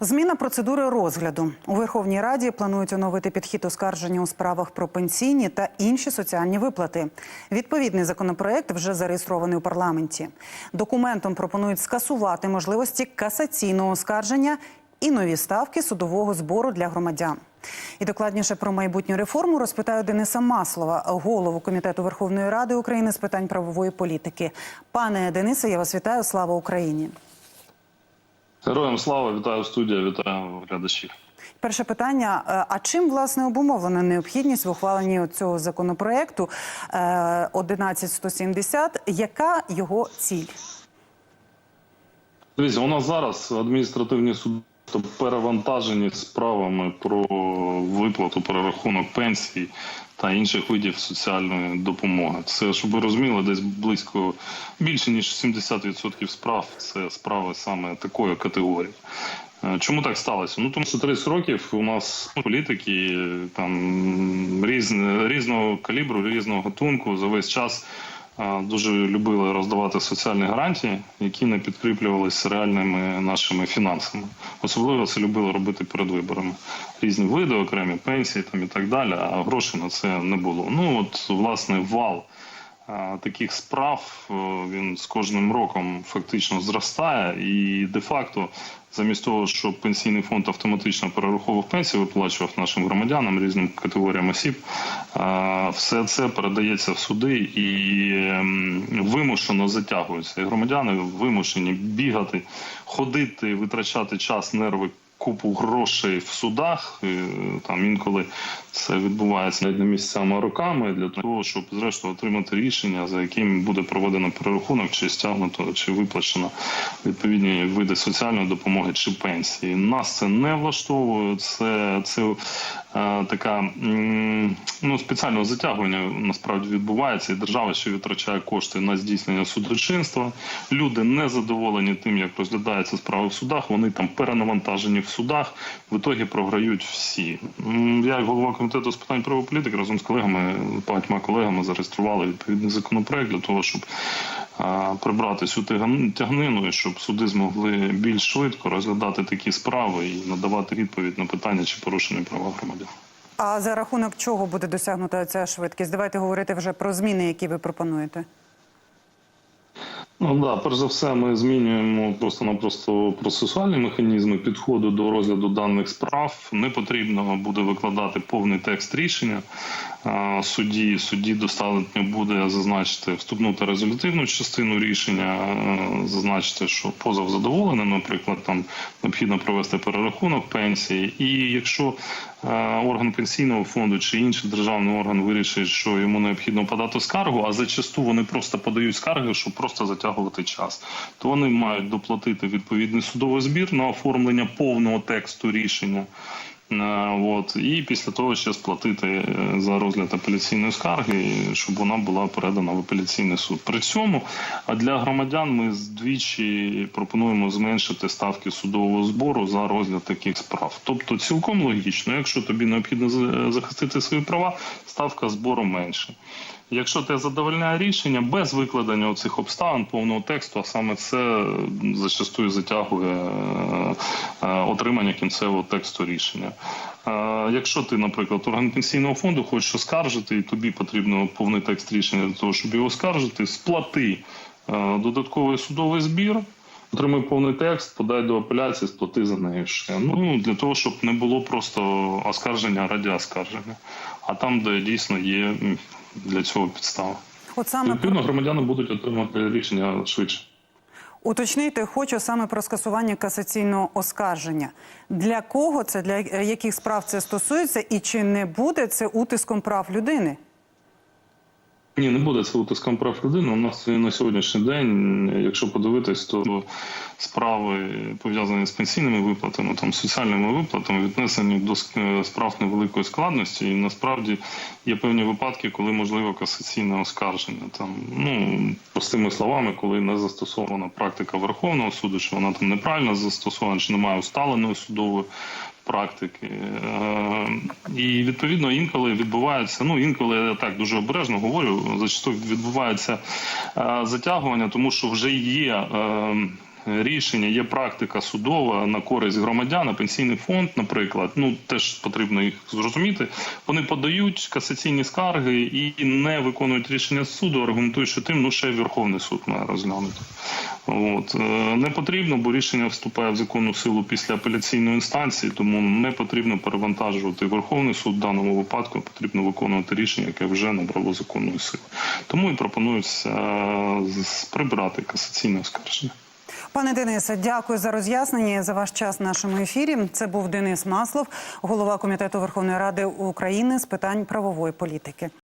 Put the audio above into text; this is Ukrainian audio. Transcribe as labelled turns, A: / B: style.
A: Зміна процедури розгляду у Верховній Раді планують оновити підхід оскарження у справах про пенсійні та інші соціальні виплати. Відповідний законопроект вже зареєстрований у парламенті. Документом пропонують скасувати можливості касаційного оскарження і нові ставки судового збору для громадян. І докладніше про майбутню реформу розпитаю Дениса Маслова, голову комітету Верховної Ради України з питань правової політики. Пане Денисе, я вас вітаю. Слава Україні.
B: Героям слава, вітаю студія, вітаю глядачів.
A: Перше питання: Е, а чим власне обумовлена необхідність в ухваленні цього законопроекту е, 11170? Яка його ціль?
B: Дивіться, у нас зараз адміністративні суди перевантажені справами про виплату, перерахунок пенсій та інших видів соціальної допомоги. Це щоб ви розуміли, десь близько більше ніж 70% справ це справи саме такої категорії. Е, Чому так сталося? Ну тому що 30 років у нас політики там різне, різного калібру, різного гатунку за весь час дуже любили роздавати соціальні гарантії, які не підкріплювалися реальними нашими фінансами. Особливо це любили робити перед виборами. Різні види, окремі пенсії там і так далі. А грошей на це не було. Ну от власне вал. Таких справ е, він з кожним роком фактично зростає, і де-факто, замість того, щоб пенсійний фонд автоматично перераховував пенсії, виплачував нашим громадянам різним категоріям осіб, е, все це передається в суди і ем, вимушено затягується. І громадяни вимушені бігати, ходити, витрачати час, нерви. Купу грошей в судах е, там інколи це відбувається не місцями роками для того, щоб зрештою отримати рішення, за яким буде проведено перерахунок, чи стягнуто, чи виплачено відповідні види соціальної допомоги чи пенсії. Нас це не влаштовує. Це це е, така ну спеціального затягування насправді відбувається, і держава ще витрачає кошти на здійснення судочинства. Люди не задоволені тим, як розглядаються справи в судах. Вони там перенавантажені в судах. В ітогі програють всі. Я, як голова комітету з питань правової політики, разом з колегами, багатьма колегами зареєстрували відповідний законопроект для того, щоб прибрати цю тягнину, і щоб суди змогли більш швидко розглядати такі справи і надавати відповідь на питання, чи порушені права громадян.
A: А за рахунок чого буде досягнута ця швидкість? Давайте говорити вже про зміни, які ви пропонуєте.
B: Ну да, перш за все, ми змінюємо просто-напросто процесуальні механізми підходу до розгляду даних справ. Не потрібно буде викладати повний текст рішення судді. Судді достатньо буде зазначити вступну та резолютивну частину рішення, зазначити, що позов задоволений, наприклад, там необхідно провести перерахунок пенсії. І якщо орган пенсійного фонду чи інший державний орган вирішить, що йому необхідно подати скаргу, а зачасту вони просто подають скарги, щоб просто затягувати час, то вони мають доплатити відповідний судовий збір на оформлення повного тексту рішення. Е, От і після того ще сплатити е, за розгляд апеляційної скарги, щоб вона була передана в апеляційний суд. При цьому для громадян ми здвічі пропонуємо зменшити ставки судового збору за розгляд таких справ. Тобто, цілком логічно, якщо тобі необхідно захистити свої права, ставка збору менше. Якщо те задовольняє рішення без викладення оцих обставин повного тексту, а саме це зачастую затягує е, е, отримання кінцевого тексту рішення. Е, Якщо ти, наприклад, орган пенсійного фонду хочеш оскаржити, і тобі потрібно повний текст рішення для того, щоб його оскаржити, сплати е, додатковий судовий збір. Отримай повний текст, подай до апеляції, сплати за неї ще. Ну для того, щоб не було просто оскарження раді оскарження, а там, де дійсно є для цього підстава.
A: От саме.
B: Відповідно, громадяни будуть отримати рішення швидше.
A: уточнити хочу саме про скасування касаційного оскарження. Для кого це, для яких справ це стосується, і чи не буде це утиском прав людини?
B: Ні, не буде це утиском прав людини. У нас на сьогоднішній день, якщо подивитись, то справи пов'язані з пенсійними виплатами, там соціальними виплатами, віднесені до справ невеликої складності. І насправді є певні випадки, коли можливо касаційне оскарження. Там ну простими словами, коли не застосована практика Верховного суду, що вона там неправильно застосована, чи немає усталеної судової практики. Е, І відповідно інколи відбувається, ну інколи я так дуже обережно говорю, зачасту відбувається е, затягування, тому що вже є. Рішення, є практика судова на користь громадян, пенсійний фонд, наприклад, ну теж потрібно їх зрозуміти. Вони подають касаційні скарги і не виконують рішення суду, аргументують, що тим ну ще Верховний суд має розглянути. От е, не потрібно, бо рішення вступає в законну силу після апеляційної інстанції, тому не потрібно перевантажувати Верховний суд в даному випадку. Потрібно виконувати рішення, яке вже набрало законної сили. Тому і пропонується е, прибрати касаційне оскарження.
A: Пане Денисе, дякую за роз'яснення за ваш час в нашому ефірі. Це був Денис Маслов, голова комітету Верховної Ради України з питань правової політики.